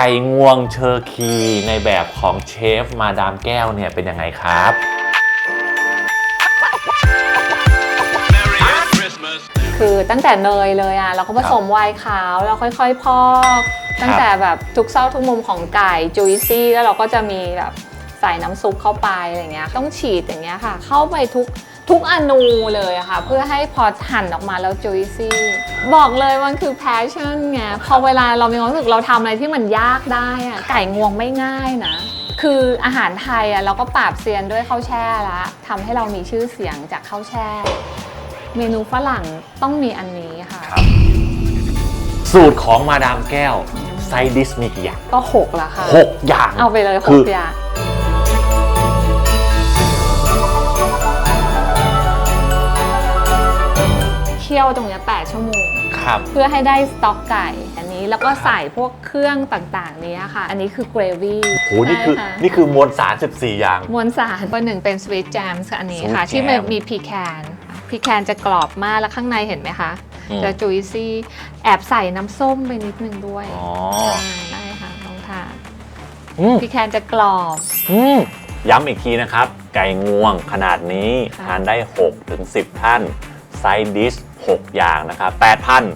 ไก่งวงเชอร์คีในแบบของเชฟมาดามแก้วเนี่ยเป็นยังไงครับ คือตั้งแต่เนยเลยอะเราก็ผสมไวน์ขาวแล้วค่อยๆ พอก ตั้งแต่แบบทุกซอกทุกมุมของไก่จุยซี่แล้วเราก็จะมีแบบใส่น้ำซุปเข้าไปอะไรเงี้ยต้องฉีดอย่างเงี้ยค่ะ เข้าไปทุก ทุกอนูเลยอะค่ะ เพื่อให้พอหั่นออกมาแล้วจุยซี่บอกเลยมันคือ passion ไงพอเวลาเรามีความรู้สึกเราทำอะไรที่มันยากได้อะไก่งวงไม่ง่ายนะ คืออาหารไทยอะเราก็ปราบเซียนด้วยข้าวแช่ละทำให้เรามีชื่อเสียงจากข้าวแช่ เมนูฝรั่งต้องมีอันนี้ค่ะ สูตรของมาดามแก้วไซดิสมีกี่อย่างก็หกละค่ะหกอย่างเอาไปเลยหคืกออย่าง เคี่ยวตรงเนี้ย8ชั่วโมง ครับ เพื่อให้ได้สต๊อกไก่อันนี้แล้วก็ใส่พวกเครื่องต่างๆ นี้ค่ะ อันนี้คือเกรวี่โหนี่คือใช่ะนี่คือมวลสาร 14 อย่าง มวลสารตัวหนึ่งเป็นสวีทแจมส์อันนี้ค่ะ Sweet ที่มัน jam มีพีแคนพีแคนจะกรอบมากแล้วข้างในเห็นไหมคะอืมจะจุยซี่แอบใส่น้ำส้มไปนิดนึงด้วยอ๋อใช่ค่ะลองทานอืมพีแคนจะกรอบอืมย้ำอีกทีนะครับ ไก่งวงขนาดนี้ค่ะทานได้6ถึง10 ท่านไซดิช 6 อย่างนะครับ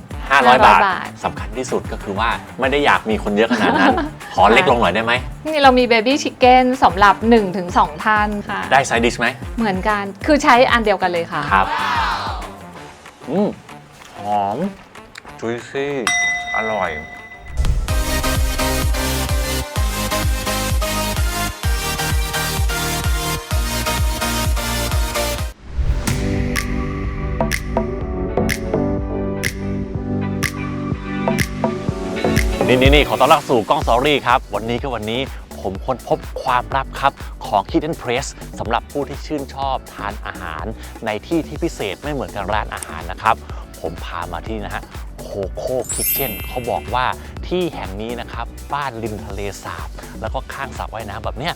8,500 บาทสำคัญที่สุดก็คือว่าไม่ได้อยากมีคนเยอะขนาดนั้น ขอเล็กลงหน่อยได้ไหม นี่เรามีเบบี้ชิคเก้นสำหรับ 1-2 ท่านค่ะ ได้ไซดิชไหม เหมือนกันคือใช้อันเดียวกันเลยค่ะ ครับ อืมหอมจุยซี่ อร่อย นี่นี่นี่ขอต้อนรับสู่กล้องสอรี่ครับ วันนี้ก็วันนี้ผมค้นพบความลับครับของ Hidden Press สำหรับผู้ที่ชื่นชอบทานอาหาร ในที่ที่พิเศษไม่เหมือนกับร้านอาหารนะครับ ผมพามาที่นะฮะโคโค่คิ t เช่นเขาบอกว่าที่แห่งนี้นะครับ บ้านริมทะเลสาบ แล้วก็ข้างสระว่ายน้ำแบบเนี้ย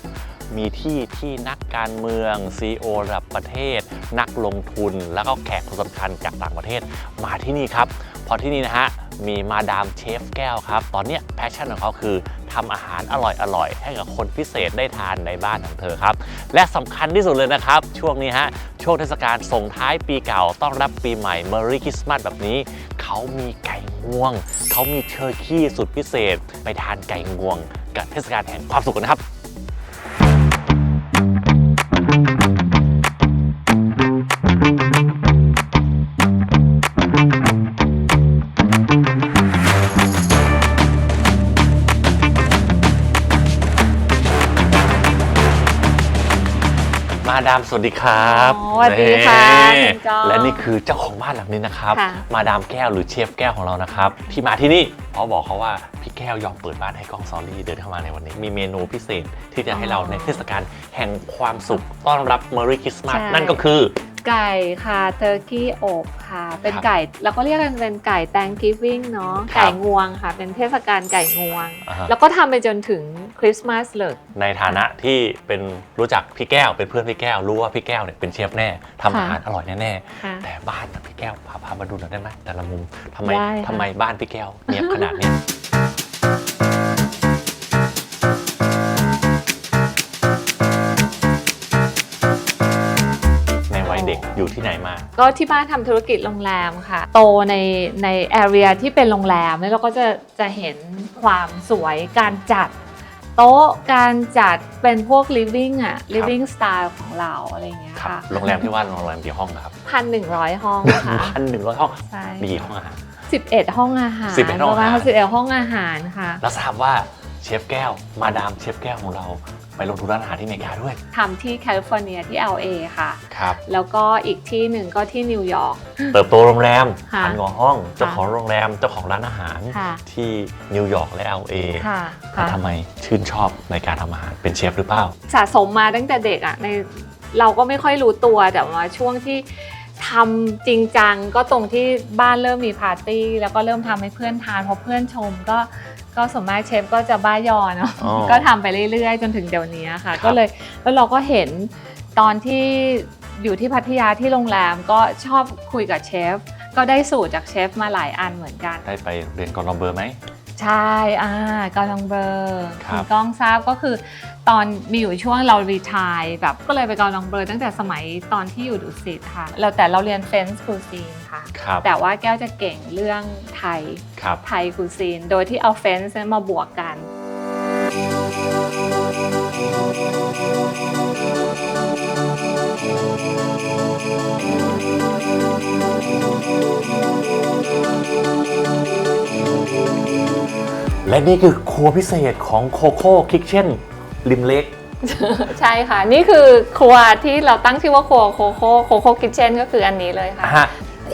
มีที่ที่นักการเมือง CEO ระดับประเทศ นักลงทุน แล้วก็แขกคนสำคัญจากต่างประเทศมาที่นี่ครับ พราะที่นี่นะฮะมีมาดามเชฟแก้วครับ ตอนนี้แพชชั่นของเขาคือทำอาหารอร่อยๆ ให้กับคนพิเศษได้ทานในบ้านของเธอครับ และสำคัญที่สุดเลยนะครับ ช่วงนี้ฮะ ช่วงเทศกาลส่งท้ายปีเก่าต้อนรับปีใหม่ Merry Christmas แบบนี้ เขามีไก่งวง เขามีเชอร์คี้สุดพิเศษ ไปทานไก่งวง กับเทศกาลแห่งความสุขนะครับ ดามสวัสดีครับอ๋อสวัสดีค่ะนี่คุณจอและนี่คือเจ้าของบ้านหลังนี้นะครับ ค่ะ มาดามแก้วหรือเชฟแก้วของเรานะครับ ที่มาที่นี่เพราะบอกเขาว่าพี่แก้วยอมเปิดบ้านให้กล้องซอรี่เดินเข้ามาในวันนี้ มีเมนูพิเศษที่จะให้เราในเทศกาลแห่งความสุขต้อนรับ Merry Christmas ใช่ นั่นก็คือ ไก่ค่ะเทอร์กี้อบค่ะ เป็นครับไก่เราก็เรียกกันเป็นไก่ Thanksgiving เนาะครับไก่งวงค่ะ เป็นเทศกาลไก่งวง อ่าฮะ แล้วก็ทำไปจนถึงคริสต์มาสเลย ในฐานะที่เป็นรู้จักพี่แก้วเป็นเพื่อนพี่แก้วรู้ว่าพี่แก้วเนี่ยเป็นเชฟแน่ทำอาหารอร่อยแน่ๆค่ะแต่บ้านน่ะพี่แก้วพาพามาดูหน่อยได้ไหมแต่ละมุมทำไมได้ค่ะ ทำไมบ้านพี่แก้วเนียบขนาดเนี้ย เด็กอยู่ที่ไหนมา ก็ที่บ้านทำธุรกิจโรงแรมค่ะ โตในในแอเรียที่เป็นโรงแรมแล้วเราก็จะจะเห็นความสวยการจัดโต๊ะการจัดเป็นพวก living อะ living style ของเราอะไรอย่างเงี้ยครับค่ะโรงแรมที่ว่าโรงแรมกี่ห้องนะครับพันหนึ่งร้อยห้องค่ะพันหนึ่งร้อยห้องใช่มีกี่ห้องอาหารสิบเอ็ดห้องอาหาร11ห้องอาหารประมาณสิบเอ็ดห้องอาหารค่ะแล้วทราบว่าเชฟแก้วมาดามเชฟแก้วของเรา ไปลงทุนร้านอาหารที่อเมริกาด้วยทำที่แคลิฟอร์เนียที่ LA ค่ะ ครับ แล้วก็อีกที่หนึ่งก็ที่นิวยอร์ก เติบโตโรงแรมค่ะพันกว่าห้อง เจ้าของโรงแรม เจ้าของร้านอาหารค่ะ ที่นิวยอร์กและ LA ค่ะแล้วค่ะทำไมชื่นชอบในการทำอาหารเป็นเชฟหรือเปล่า สะสมมาตั้งแต่เด็กอะ่ะในเราก็ไม่ค่อยรู้ตัวแต่ว่าช่วงที่ทำจริงจังก็ตรงที่บ้านเริ่มมีปาร์ตี้ แล้วก็เริ่มทำให้เพื่อนทานพอเพื่อนชมก็ ก็สมมากเชฟก็จะบ้ายอเนาะอ๋อ ก็ทำไปเรื่อยๆ จนถึงเดี๋ยวนี้ค่ะครับก็เลยแล้วเราก็เห็นตอนที่อยู่ที่พัทยาที่โรงแรมก็ชอบคุยกับเชฟ ก็ได้สูตรจากเชฟมาหลายอันเหมือนกัน ได้ไปเรียนกอร์ลอมเบอร์ไหม ใช่ อ่ากำลังเบลอครับ ณก้องทราบก็คือ ตอนมีอยู่ช่วงเรารีทายแบบก็เลยไปกำลังเบลอตั้งแต่สมัยตอนที่อยู่ดุสิตค่ะเราแต่เราเรียนเฟนส์คูซีนค่ะ ครับ แต่ว่าแก้วจะเก่งเรื่องไทย ครับ ไทยคูซีน โดยที่เอาเฟนส์มาบวกกัน และนี่คือครัวพิเศษของโคโค่คิ t เช่น ริมเล็ก ใช่ค่ะ นี่คือครัวที่เราตั้งชื่อว่าครัวโคโค่โคโค่คิทเช่นก็คืออันนี้เลยค่ะฮะ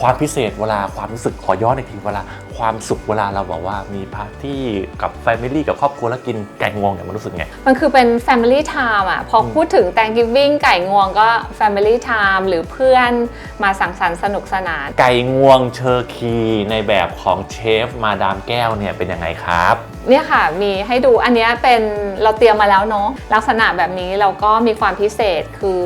ความพิเศษเวลาความรู้สึกขอย้อนอีกทีเวลาความสุขเวลาเราบอกว่ามีปาร์ตี้กับแฟมิลี่กับครอบครัวแล้วกินไก่งวงเนี่ยมันรู้สึกไง มันคือเป็น Family Time อะ พอพูดถึง Thanksgiving ไก่งวงก็ Family Time หรือเพื่อนมาสังสรรค์สนุกสนาน ไก่งวงเชอร์คีในแบบของเชฟมาดามแก้วเนี่ยเป็นยังไงครับเนี่ยค่ะมีให้ดูอันเนี้ยเป็นเราเตรียมมาแล้วเนาะลักษณะแบบนี้เราก็มีความพิเศษคือ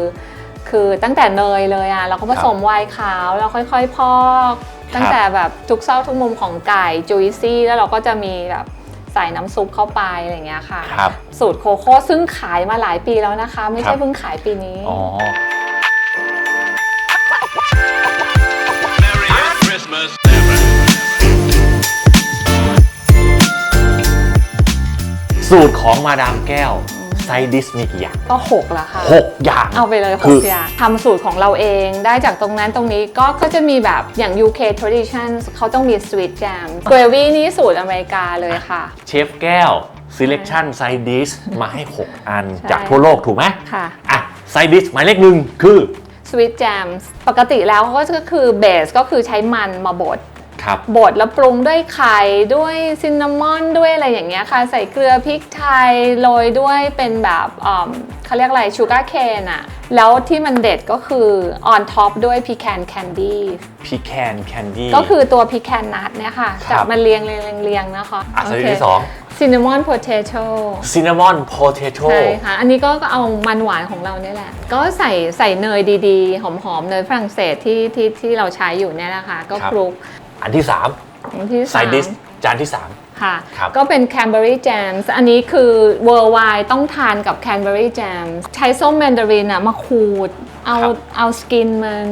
คือตั้งแต่เนยเลยอะเราก็ผสมไวน์ขาวแล้วค่อยๆ พอกตั้งแต่แบบทุกซอกทุกมุมของไก่จุยซี่แล้วเราก็จะมีแบบใส่น้ำซุปเข้าไปอะไรอย่างเงี้ยค่ะครับสูตรโคโค่ซึ่งขายมาหลายปีแล้วนะคะ ไม่ครัใช่บเพิ่งขายปีนี้อ๋อ Merry Christmas, never. สูตรของมาดามแก้ว ไซดิสมีกี่อย่างก็หกละค่ะหกอย่างเอาไปเลยหคืกออย่างทำสูตรของเราเองได้จากตรงนั้นตรงนี้ก็ก็จะมีแบบอย่าง UK tradition เขาต้องมี sweet jam gravy นี่สูตรอเมริกาเลยค่ะ เชฟแก้ว selection side dish มาให้ 6 อันใช่จากทั่วโลกถูกไหมค่ะอะ side dish หมายเลขหนึ่งคือ sweet jams ปกติแล้วเขาก็คือเบสก็คือใช้มันมาบด ครับบดแล้วปรุงด้วยไข่ด้วยซินนามอนด้วยอะไรอย่างเงี้ยค่ะ ใส่เกลือพริกไทยโรยด้วยเป็นแบบอืมเขาเรียกอะไรชูการ์เคนอะแล้วที่มันเด็ดก็คือ on top ด้วย pecan candy พีแคนแคนดี้ก็คือตัว pecan nut เนี่ยค่ะครับจับมันเรียงเรียงเรียงเรียงนะคะอะ side dish ที่สองซินนามอน potato cinnamon potato ใช่ค่ะ อันนี้ก็เอามันหวานของเราเนี่ยแหละ ก็ใส่ใส่เนยดีๆ หอมๆ เนยฝรั่งเศสที่ที่ที่เราใช้อยู่เนี่ยนะคะ ก็ครับคลุก อันที่อย่างที่3สาม side dish จานที่ค่ะครับก็เป็น Canberry Jams อันนี้คือ worldwide ต้องทานกับ Canberry Jams ใช้ส้มแมนดารินอะมาขูด เอาครับเอาสกินมัน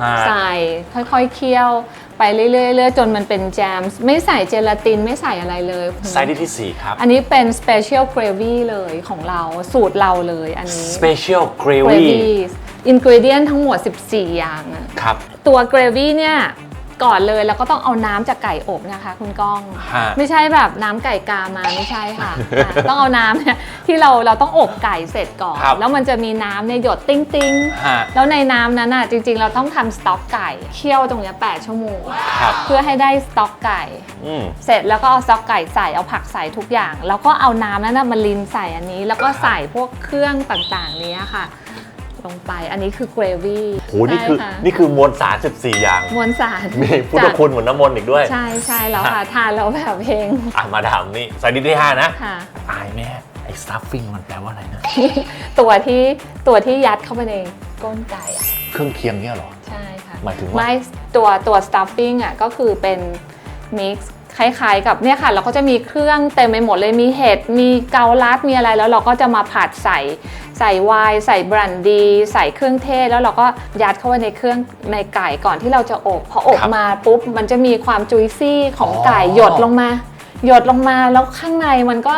ฮะใส่ค่อยๆเคี่ยวไปเรื่อยๆจนมันเป็นแจมส์ไม่ใส่เจลาตินไม่ใส่อะไรเลย3 side dish ที่ 4 ครับ อันนี้เป็น special gravy เลยของเราสูตรเราเลยอันนี้ special gravy gravy ingredient ทั้งหมด 14 อย่างอะครับตัว gravy เนี่ย ก่อนเลยเราก็ต้องเอาน้ำจากไก่อบนะคะ คุณก้อง ฮะ ไม่ใช่แบบน้ำไก่กามาไม่ใช่ค่ะอะ ต้องเอาน้ำเนี่ยที่เราเราต้องอบไก่เสร็จก่อน ครับ แล้วมันจะมีน้ำเนี่ยหยดติ้งติ้งๆฮะแล้วในน้ำนั้นน่ะจริง ๆ เราต้องทำสต๊อกไก่เคี่ยวตรงเนี้ย8ชั่วโมง ครับเพื่อให้ได้สต๊อกไก่ อืม เสร็จแล้วก็เอาสต๊อกไก่ใส่เอาผักใส่ทุกอย่าง แล้วก็เอาน้ำนั้นนะมาลินใส่อันนี้ แล้วก็ใส่พวกเครื่องต่างๆเนี้ยค่ะ ลงไป อันนี้คือเกรวี่โหนี่คือนี่คือมวลสาร 14 อย่าง มวลสารมีพุทธคุณเหมือนน้ำมนต์อีกด้วย ใช่ใช่แล้วค่ะ ทานแล้วแบบเพลงอะมาดามนี่ side dish ที่5นะค่ะอายแม่ไอ้ stuffing มันแปลว่าอะไรนะ ตัวที่ตัวที่ยัดเข้าไปในก้นไก่อะเครื่องเคียงเนี่ยเหรอ ใช่ค่ะหมายถึงว่าไม่ตัวตัว stuffing อะก็คือเป็น mix คล้ายๆ กับเนี่ยค่ะ เราก็จะมีเครื่องเต็มไปหมดเลยมีเห็ดมีเกาลัดมีอะไรแล้วเราก็จะมาผัดใส่ใส่ไวน์ใส่บรันดี ใส่เครื่องเทศ แล้วเราก็ยัดเข้าไปในเครื่องในไก่ก่อนที่เราจะอบพออบครับมาปุ๊บมันจะมีความจุยซี่ของไก่อ๋อหยดลงมา หยดลงมาแล้วข้างในมันก็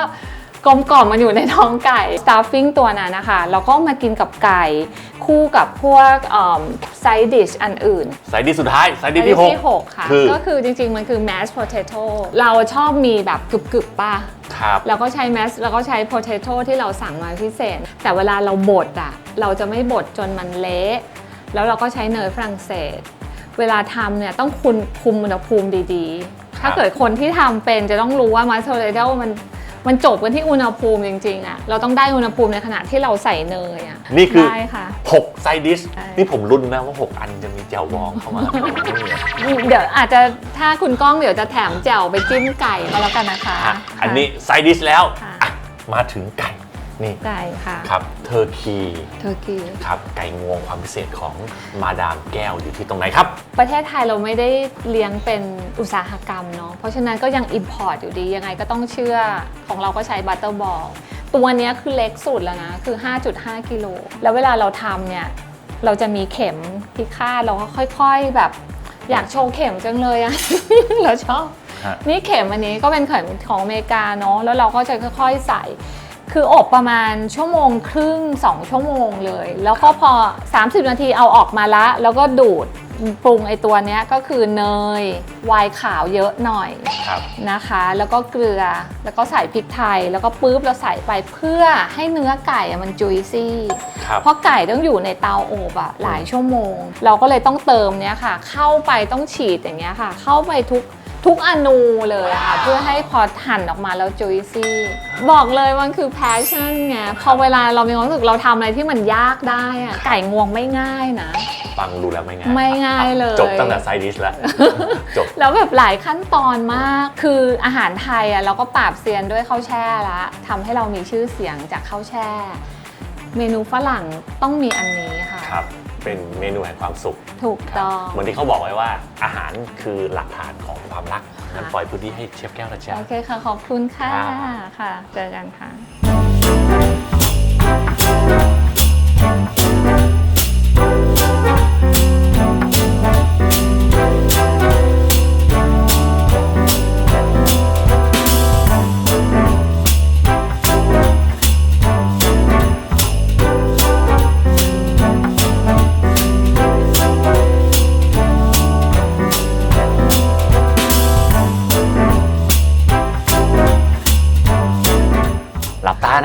กลมกล่อมมันอยู่ในท้องไก่ stuffing ตัวนั้นนะคะเราก็มากินกับไก่คู่กับพวกไซดิชอันอื่น side dish สุดท้าย side อัน dish นี้ที่ที่6 6ค่ะคือก็คือจริงๆ มันคือ mashed potato เราชอบมีแบบกรึบๆป่ะครับเราก็ใช้ mash เราก็ใช้ potato ที่เราสั่งมาพิเศษ แต่เวลาเราบดอะเราจะไม่บดจนมันเละแล้วเราก็ใช้เนยฝรั่งเศส เวลาทำเนี่ยต้องคุมคุมอุณหภูมิดีๆ ถ้าเกิดคนที่ทำเป็นจะต้องรู้ว่า mashed potato มัน มันจบกันที่อุณหภูมิจริงๆอะเราต้องได้อุณหภูมิในขณะที่เราใส่เนยอะนี่คือ ได้ค่ะ6 side dish ใช่ นี่ผมรุนนะว่า 6 อันจะมีแจ่วบองเข้ามา เดี๋ยวอาจจะถ้าคุณก้องเดี๋ยวจะแถมแจ่วไปจิ้มไก่ก็แล้วกันนะคะ อะอันนี้ side dish แล้วค่ะ อะมาถึงไก่ นี่ไก่ค่ะครับเทอร์คีเทอร์กีครับไก่งวงความพิเศษของมาดามแก้วอยู่ที่ตรงไหนครับ ประเทศไทยเราไม่ได้เลี้ยงเป็นอุตสาหกรรมเนาะเพราะฉะนั้นก็ยังอิ p พอร์ตอยู่ดียังไงก็ต้องเชื่อของเราก็ใช้บัตเตอร์บอลตัวเนี้ยคือเล็กสุดแล้วนะ คือ 5.5 กิโล แล้วเวลาเราทำเนี่ย เราจะมีเข็มพิฆาตเราก็ค่อยๆแบบ อยากโชว์เข็มจังเลยอะ เราชอบฮะนี่เข็มอันนี้ก็เป็นเข็มของอเมริกาเนาะ แล้วเราก็จะค่อยๆใส่ คืออบประมาณชั่วโมงครึ่ง 2 ชั่วโมงเลย แล้วก็พอ 30 นาทีเอาออกมาละ แล้วก็ดูดปรุงไอตัวเนี้ยก็คือเนย ไวน์ขาวเยอะหน่อยครับนะคะ แล้วก็เกลือแล้วก็ใส่พริกไทย แล้วก็ปุ๊บเราใส่ไปเพื่อให้เนื้อไก่อะมันจุยซี่ครับเพราะไก่ต้องอยู่ในเตาโอบอะหลายชั่วโมง เราก็เลยต้องเติมเนี้ยค่ะ เข้าไปต้องฉีดอย่างเงี้ยค่ะ เข้าไปทุก ทุกอนูเลยอะค่ะเพื่อให้พอหั่นออกมาแล้วจุยซี่บอกเลยมันคือ passion ไงพอเวลาเรามีความรู้สึกเราทำอะไรที่มันยากได้อะไก่งวงไม่ง่ายนะ ฟังดูแล้วไม่ง่ายไม่ง่ายเลย จบตั้งแต่ไซดิชแล้วจบแล้วแบบหลายขั้นตอนมาก คืออาหารไทยอะเราก็ปราบเซียนด้วยข้าวแช่ละทำให้เรามีชื่อเสียงจากข้าวแช่ เมนูฝรั่งต้องมีอันนี้ค่ะครับ เป็นเมนูแห่งความสุขถูกครับต้อง เหมือนที่เขาบอกไว้ว่าอาหารคือหลักฐานของความรักงั้นค่ะปล่อยพื้นที่ให้เชฟแก้วนะจ๊ะ โอเคค่ะ ขอบคุณค่ะ ครับ ค่ะ เจอกันค่ะ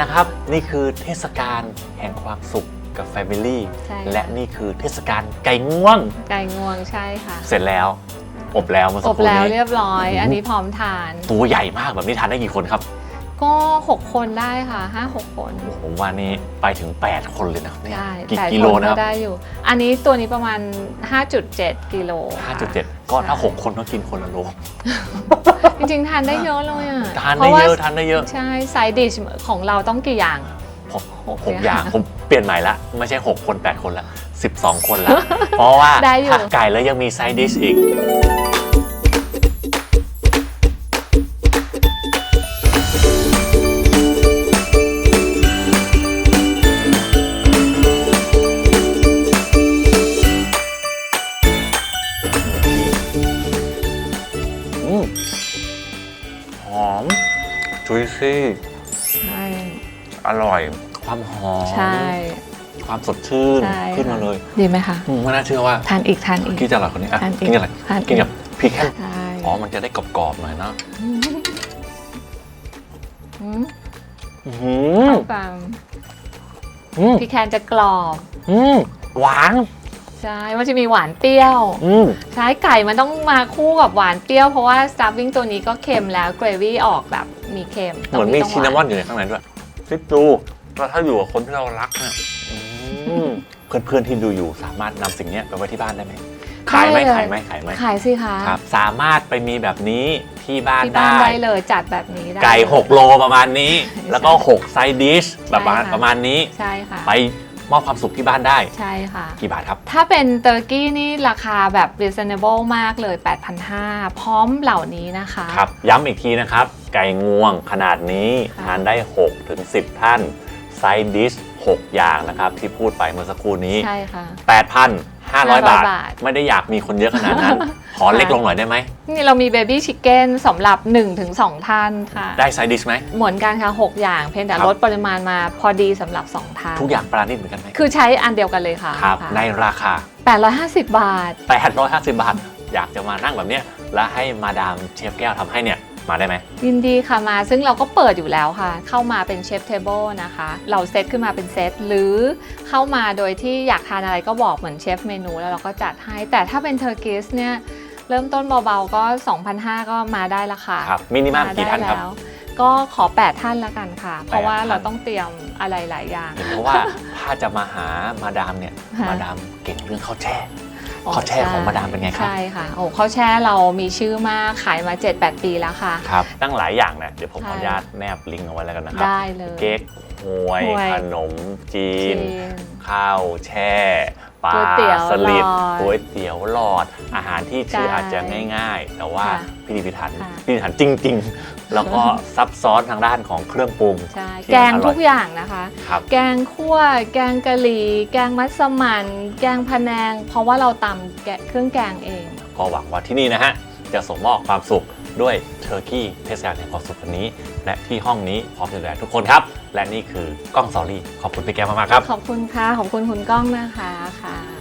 นะครับ นี่คือเทศกาลแห่งความสุขกับแฟมิลี่ใช่และนี่คือเทศกาลไก่ง่วง ไก่งวงใช่ค่ะ เสร็จแล้ว อบแล้วเมื่อสัอกบครู่แล้วนี้ เรียบร้อยโอ้โหอันนี้พร้อมทาน ตัวใหญ่มากแบบนี้ทานได้กี่คนครับก็ 6 คนได้ค่ะ5-6 คนผมว่านี่ไปถึง 8 คนเลยนะเนี่ยได้กี่แปดกิโลคนนะครับก็ได้อยู่ อันนี้ตัวนี้ประมาณ 5.7 กิโลค่ะ5.7 ก็ถ้า 6 คนก็กินคนละโล จริงๆ ทานได้เยอะเลยอะทานพได้รว่เยอะทานได้เยอะ ใช่ไซดิชของเราต้องกี่อย่างผมหกหกอย่างอย่างผมเปลี่ยนใหม่ละไม่ใช่ 6 คน 8 คนละ 12 คนละ เพราะว่าได้อยู่ถ้าไก่แล้วยังมีไซดิชอีก ความหอมใช่ ความสดชื่นใช่ ขึ้นมาเลยดีไหมคะอืมไม่น่าเชื่อว่าทานอีกทานอีก กินจะอร่อยคนนี้อะทานอีกกินกับอะไรทานอีก กินกับพริกแค่ใช่อ๋อมันจะได้กรอบๆหน่อยเนาะอืมอื้อหือเข้ากันอืมพี่แคนจะกรอบ อืมหวานใช่ มันจะมีหวานเปรี้ยว อืม ใช่ไก่มันต้องมาคู่กับหวานเปรี้ยว เพราะว่าสตาร์วิ่งตัวนี้ก็เค็มแล้วเกรวี่ออกแบบมีเค็มเหมือนมีตรงชินนามอนอยู่ในข้างในด้วยคิด ดูว่าถ้าอยู่กับคนที่เรารักเนี่ยอืมเพื่อนๆที่ดูอยู่สามารถนำสิ่งเนี้ยไปไว้ที่บ้านได้ไหมขายไหมขายไหมขายไหมขายสิคะครับ สามารถไปมีแบบนี้ที่บ้านที่บ้านได้ได้เลยจัดแบบนี้ได้ ไก่ 6 โลประมาณนี้ แล้วก็ 6 ไซดิชแบบประมาณใช่ค่ะ ประมาณนี้ ใช่ค่ะ ไปมอบความสุขที่บ้านได้ ใช่ค่ะ กี่บาทครับ ถ้าเป็นเตอร์กี้นี่ราคาแบบ reasonable มากเลย 8,500 พร้อมเหล่านี้นะคะ ครับ ย้ำอีกทีนะครับ ไก่งวงขนาดนี้ค่ะ ทานได้6ถึง10 ท่าน ไซดิช6อย่างนะครับที่พูดไปเมื่อสักครู่นี้ ใช่ค่ะ 8,500บาทบาท ไม่ได้อยากมีคนเยอะขนาดนั้น ขอเล็กลงหน่อยได้ไหม นี่เรามีเบบี้ชิคเก้นสำหรับ 1-2 ท่านค่ะ ได้ไซดิชไหม เหมือนกันค่ะ 6 อย่างเพียงแต่ครับลดปริมาณมาพอดีสำหรับ 2 ท่าน ทุกอย่างปราณีตเหมือนกันไหม คือใช้อันเดียวกันเลยค่ะครับค่ะในราคา 850 บาท 850 บาท อยากจะมานั่งแบบเนี้ยแล้วให้มาดามเชฟแก้วทำให้เนี่ย มาได้ไหม ยินดีค่ะมาซึ่งเราก็เปิดอยู่แล้วค่ะ เข้ามาเป็นเชฟเทเบิลนะคะ เราเซตขึ้นมาเป็นเซตหรือเข้ามาโดยที่อยากทานอะไรก็บอกเหมือนเชฟเมนูแล้วเราก็จัดให้ แต่ถ้าเป็นเทอร์กิสเนี่ยเริ่มต้นเบาๆก็ 2,500 ก็มาได้ละค่ะครับมินิมัมกี่ท่านครับได้แล้วก็ขอ 8 ท่านละกันค่ะ เพราะว่าท่านเราต้องเตรียมอะไรหลายอย่าง เพราะว่าถ้าจะมาหามาดามเนี่ยค่ะมาดามเก่งเรื่องข้าวแช่อ๋อ ข้าวแช่ใช่ของมาดามเป็นไงครับ ใช่ค่ะโอ้ข้าวแช่เรามีชื่อมากขายมา 7-8 ปีแล้วค่ะ ครับ ตั้งหลายอย่างเนี่ยเดี๋ยวผมใช่ขออนุญาตแนบลิงก์เอาไว้แล้วกันนะครับ ได้เลย เก๊กฮวยฮวย ขนมจีนจีน ข้าวแช่ ปลาก๋วยเตี๋ยวสลิดหลอดก๋วยเตี๋ยวหลอด อาหารที่ชื่อใช่อาจจะง่าย ๆ แต่ว่าค่ะพิถีพิถันค่ะ พิถีพิถันจริง ๆ แล้วก็ซับซ้อนทางด้านของเครื่องปรุงใช่ที่แกงมันอร่อยทุกอย่างนะคะ ครับ แกงคั่ว แกงกะหรี่ แกงมัสมั่นแกงพะแนง เพราะว่าเราตำแกะเครื่องแกงเอง ก็หวังว่าที่นี่นะฮะ จะส่งมอบความสุข ด้วยเทอร์กี้เทศกาลแห่งความสุขวันนี้ และที่ห้องนี้พร้อมจะดูแลทุกคนครับ และนี่คือกล้องสอรี่ขอบคุณพี่แก้วมากๆครับ ขอบคุณค่ะ ขอบคุณคุณกล้องนะคะค่ะ